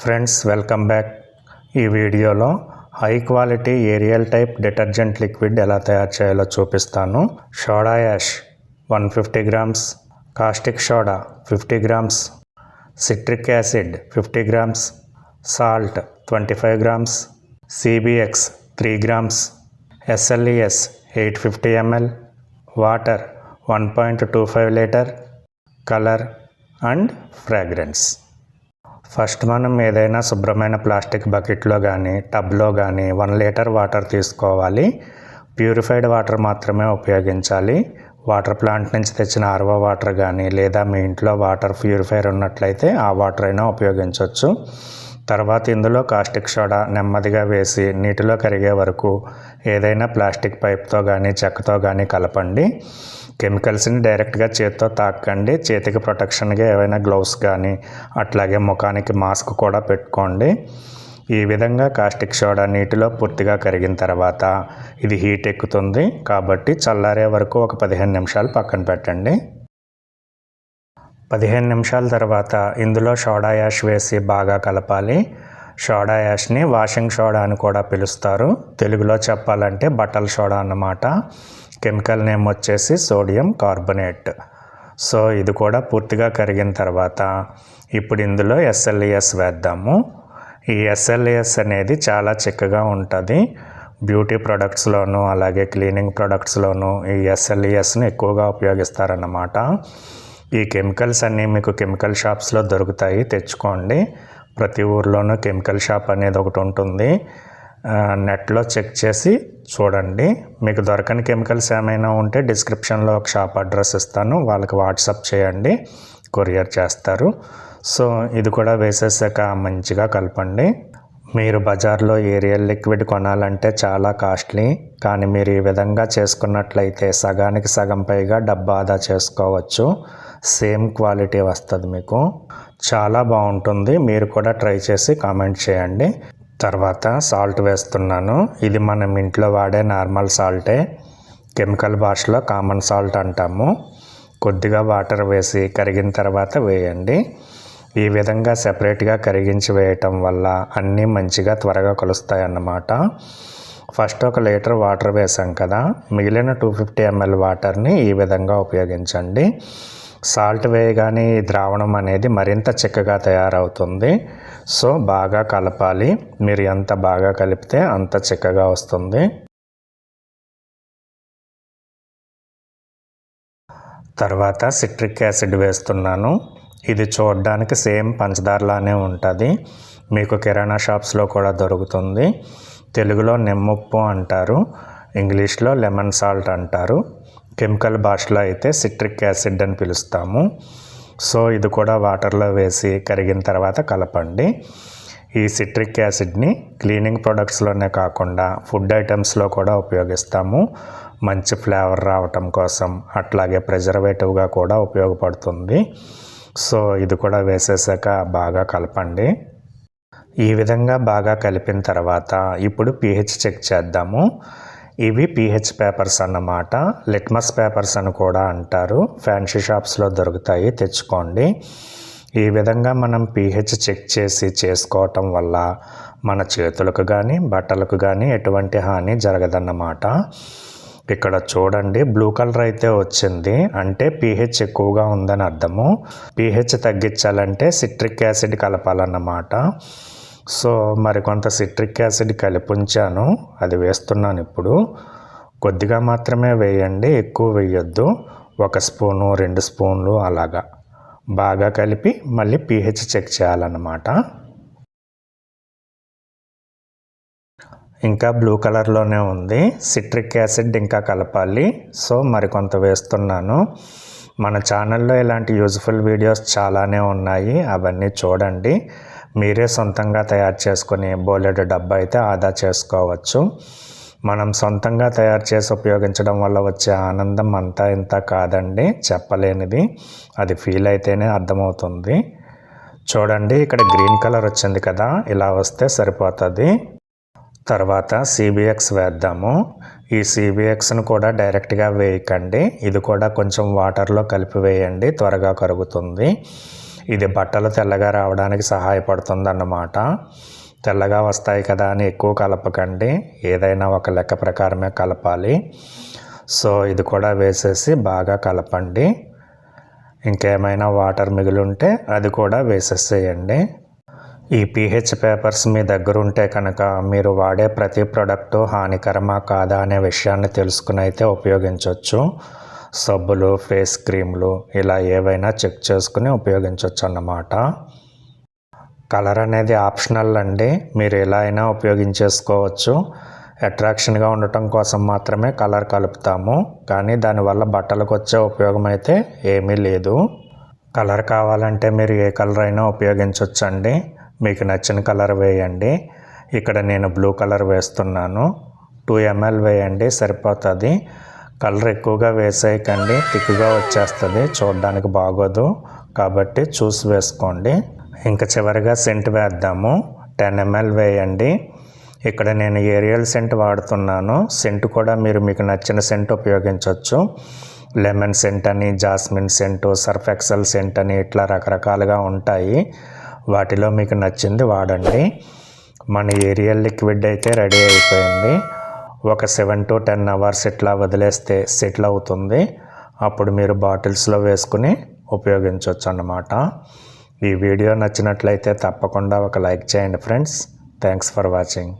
Friends welcome back. ఈ వీడియోలో high quality Ariel type detergent liquid ఎలా తయారు చేయాలో చూపిస్తాను. Soda ash one fifty grams caustic soda fifty grams citric acid fifty grams salt twenty five grams CBX three grams SLES eight fifty ML water one point two five litre colour and fragrance. First మనం ఏదైనా శుభ్రమైన plastic బకెట్లో కానీ టబ్లో కానీ one litre water తీసుకోవాలి. Purified water మాత్రమే ఉపయోగించాలి. వాటర్ ప్లాంట్ నుంచి తెచ్చిన ఆర్వో వాటర్ కానీ లేదా మీ ఇంట్లో వాటర్ ప్యూరిఫైర్ ఉన్నట్లయితే ఆ వాటర్ అయినా ఉపయోగించవచ్చు తర్వాత ఇందులో కాస్టిక్ సోడా నెమ్మదిగా వేసి నీటిలో కరిగే వరకు ఏదైనా ప్లాస్టిక్ పైప్తో కానీ చెక్కతో కానీ కలపండి. కెమికల్స్ని డైరెక్ట్గా చేతితో తాకండి. చేతికి ప్రొటెక్షన్గా ఏవైనా గ్లౌస్ కానీ అట్లాగే ముఖానికి మాస్క్ కూడా పెట్టుకోండి. ఈ విధంగా కాస్టిక్ సోడా నీటిలో పూర్తిగా కరిగిన తర్వాత ఇది హీట్ ఎక్కుతుంది. కాబట్టి చల్లారే వరకు ఒక పదిహేను నిమిషాలు పక్కన పెట్టండి. పదిహేను నిమిషాల తర్వాత ఇందులో సోడా యాష్ వేసి బాగా కలపాలి. సోడా యాష్ని వాషింగ్ సోడా అని కూడా పిలుస్తారు. తెలుగులో చెప్పాలంటే బట్టల సోడా అన్నమాట. కెమికల్ నేమ్ వచ్చేసి సోడియం కార్బొనేట్. సో ఇది కూడా పూర్తిగా కరిగిన తర్వాత ఇప్పుడు ఇందులో ఎస్ఎల్ఈఎస్ వేద్దాము. ఈ ఎస్ఎల్ఈఎస్ అనేది చాలా చిక్కగా ఉంటుంది. బ్యూటీ ప్రొడక్ట్స్లోను అలాగే క్లీనింగ్ ప్రొడక్ట్స్లోను ఈ ఎస్ఎల్ఈఎస్ని ఎక్కువగా ఉపయోగిస్తారన్నమాట. ఈ కెమికల్స్ అన్నీ మీకు కెమికల్ షాప్స్లో దొరుకుతాయి. తెచ్చుకోండి. ప్రతి ఊర్లోనూ కెమికల్ షాప్ అనేది ఒకటి ఉంటుంది. నెట్లో చెక్ చేసి చూడండి. మీకు దొరకని కెమికల్స్ ఏమైనా ఉంటే డిస్క్రిప్షన్లో ఒక షాప్ అడ్రస్ ఇస్తాను. వాళ్ళకి వాట్సాప్ చేయండి. కొరియర్ చేస్తారు. సో ఇది కూడా వేసేసాక మంచిగా కలపండి. మీరు బజార్లో ఏరియల్ లిక్విడ్ కొనాలంటే చాలా కాస్ట్లీ. కానీ మీరు ఈ విధంగా చేసుకున్నట్లయితే సగానికి సగం పైగా డబ్బు ఆదా చేసుకోవచ్చు. సేమ్ క్వాలిటీ వస్తుంది మీకు. చాలా బాగుంటుంది. మీరు కూడా ట్రై చేసి కామెంట్ చేయండి. తర్వాత సాల్ట్ వేస్తున్నాను. ఇది మనం ఇంట్లో వాడే నార్మల్ సాల్టే. కెమికల్ భాషలో కామన్ సాల్ట్ అంటాము. కొద్దిగా వాటర్ వేసి కరిగిన తర్వాత వేయండి. ఈ విధంగా సెపరేట్గా కరిగించి వేయటం వల్ల అన్నీ మంచిగా త్వరగా కలుస్తాయి అన్నమాట ఫస్ట్ ఒక లీటర్ వాటర్ వేసాం కదా. మిగిలిన టూ ఫిఫ్టీ ఎంఎల్ వాటర్ని ఈ విధంగా ఉపయోగించండి. సాల్ట్ వేయగానే ఈ ద్రావణం అనేది మరింత చిక్కగా తయారవుతుంది. సో బాగా కలపాలి. మీరు ఎంత బాగా కలిపితే అంత చిక్కగా వస్తుంది. తర్వాత సిట్రిక్ యాసిడ్ వేస్తున్నాను. ఇది చూడడానికి సేమ్ పంచదారలానే ఉంటుంది. మీకు కిరాణా షాప్స్లో కూడా దొరుకుతుంది. తెలుగులో నిమ్మప్పు అంటారు. ఇంగ్లీష్లో లెమన్ సాల్ట్ అంటారు. కెమికల్ భాషలో అయితే సిట్రిక్ యాసిడ్ అని పిలుస్తాము. సో ఇది కూడా వాటర్లో వేసి కరిగిన తర్వాత కలపండి. ఈ సిట్రిక్ యాసిడ్ని క్లీనింగ్ ప్రొడక్ట్స్లోనే కాకుండా ఫుడ్ ఐటమ్స్లో కూడా ఉపయోగిస్తాము. మంచి ఫ్లేవర్ రావటం కోసం అట్లాగే ప్రిజర్వేటివ్గా కూడా ఉపయోగపడుతుంది. సో ఇది కూడా వేసేసాక బాగా కలపండి. ఈ విధంగా బాగా కలిపిన తర్వాత ఇప్పుడు పిహెచ్ చెక్ చేద్దాము. ఇవి పిహెచ్ పేపర్స్ అన్నమాట. లిట్మస్ పేపర్స్ అని కూడా అంటారు. ఫ్యాన్సీ షాప్స్లో దొరుకుతాయి తెచ్చుకోండి. ఈ విధంగా మనం పిహెచ్ చెక్ చేసి చేసుకోవటం వల్ల మన చేతులకు కానీ బట్టలకు కానీ ఎటువంటి హాని జరగదన్నమాట. ఇక్కడ చూడండి బ్లూ కలర్ అయితే వచ్చింది. అంటే పీహెచ్ ఎక్కువగా ఉందని అర్థము. పీహెచ్ తగ్గించాలంటే సిట్రిక్ యాసిడ్ కలపాలన్నమాట. సో మరికొంత సిట్రిక్ యాసిడ్ కలిపి ఉంచాను అది వేస్తున్నాను ఇప్పుడు. కొద్దిగా మాత్రమే వేయండి ఎక్కువ వేయొద్దు. ఒక స్పూను రెండు స్పూన్లు అలాగా. బాగా కలిపి మళ్ళీ పీహెచ్ చెక్ చేయాలన్నమాట. ఇంకా బ్లూ కలర్లోనే ఉంది. సిట్రిక్ యాసిడ్ ఇంకా కలపాలి. సో మరికొంత వేస్తున్నాను. మన ఛానల్లో ఇలాంటి యూజ్ఫుల్ వీడియోస్ చాలానే ఉన్నాయి. అవన్నీ చూడండి. మీరే సొంతంగా తయారు చేసుకుని బోలెడు డబ్బా అయితే ఆదా చేసుకోవచ్చు. మనం సొంతంగా తయారు చేసి ఉపయోగించడం వల్ల వచ్చే ఆనందం అంతా ఇంత కాదండి. చెప్పలేనిది. అది ఫీల్ అయితేనే అర్థమవుతుంది. చూడండి ఇక్కడ గ్రీన్ కలర్ వచ్చింది కదా ఇలా వస్తే సరిపోతుంది. తర్వాత సిబిఎక్స్ వేద్దాము. ఈ సిబిఎక్స్ను కూడా డైరెక్ట్గా వేయకండి. ఇది కూడా కొంచెం వాటర్లో కలిపి వేయండి త్వరగా కరుగుతుంది. ఇది బట్టలు తెల్లగా రావడానికి సహాయపడుతుంది అన్నమాట తెల్లగా వస్తాయి కదా అని ఎక్కువ కలపకండి. ఏదైనా ఒక లెక్క ప్రకారమే కలపాలి. సో ఇది కూడా వేసేసి బాగా కలపండి. ఇంకేమైనా వాటర్ మిగిలి ఉంటే అది కూడా వేసేసేయండి. ఈ పీహెచ్ పేపర్స్ మీ దగ్గర ఉంటే కనుక మీరు వాడే ప్రతి ప్రోడక్టు హానికరమా కాదా అనే విషయాన్ని తెలుసుకుని అయితే ఉపయోగించవచ్చు సబ్బులు ఫేస్ క్రీమ్లు ఇలా ఏవైనా చెక్ చేసుకుని ఉపయోగించవచ్చు అన్నమాట కలర్ అనేది ఆప్షనల్ అండి. మీరు ఎలా అయినా ఉపయోగించేసుకోవచ్చు. అట్రాక్షన్గా ఉండటం కోసం మాత్రమే కలర్ కలుపుతాము. కానీ దానివల్ల బట్టలకు వచ్చే ఉపయోగం అయితే ఏమీ లేదు. కలర్ కావాలంటే మీరు ఏ కలర్ అయినా ఉపయోగించవచ్చండి మీకు నచ్చిన కలర్ వేయండి. ఇక్కడ నేను బ్లూ కలర్ వేస్తున్నాను. టూ ఎంఎల్ వేయండి సరిపోతుంది. కలర్ ఎక్కువగా వేసేయకండి థిక్గా వచ్చేస్తుంది చూడడానికి బాగోదు. కాబట్టి చూసి వేసుకోండి. ఇంకా చివరిగా సెంట్ వేద్దాము. టెన్ ఎంఎల్ వేయండి. ఇక్కడ నేను ఏరియల్ సెంట్ వాడుతున్నాను. సెంట్ కూడా మీరు మీకు నచ్చిన సెంట్ ఉపయోగించవచ్చు లెమన్ సెంట్ అని jasmine scent Surf Excel scent అని ఇట్లా రకరకాలుగా ఉంటాయి. వాటిలో మీకు నచ్చింది వాడండి. మన ఏరియల్ లిక్విడ్ అయితే రెడీ అయిపోయింది. ఒక సెవెన్ టు టెన్ అవర్స్ ఇట్లా వదిలేస్తే సెటిల్ అవుతుంది. అప్పుడు మీరు బాటిల్స్లో వేసుకుని ఉపయోగించవచ్చు అన్నమాట. ఈ వీడియో నచ్చినట్లయితే తప్పకుండా ఒక లైక్ చేయండి ఫ్రెండ్స్. Thanks for watching.